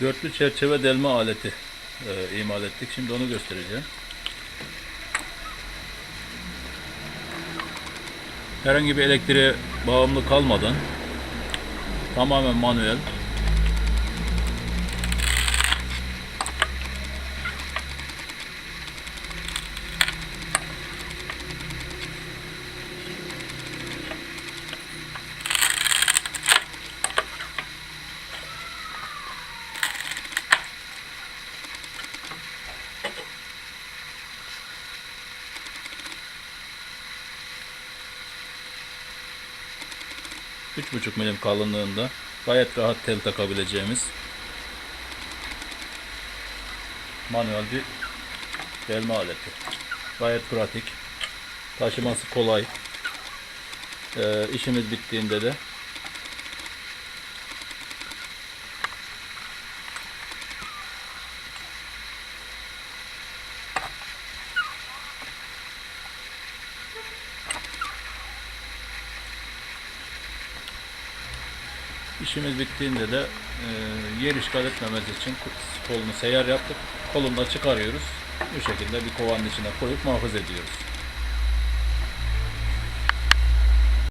Dörtlü çerçeve delme aleti e, imal ettik. Şimdi onu göstereceğim. Herhangi bir elektriğe bağımlı kalmadan tamamen manuel üç buçuk milim kalınlığında gayet rahat tel takabileceğimiz manuel bir delme aleti. Gayet pratik. Taşıması kolay. Ee, işimiz bittiğinde de İşimiz bittiğinde de e, yer işgal etmemesi için kolunu seyyar yaptık. Kolunu da çıkarıyoruz. Bu şekilde bir kovanın içine koyup muhafaza ediyoruz.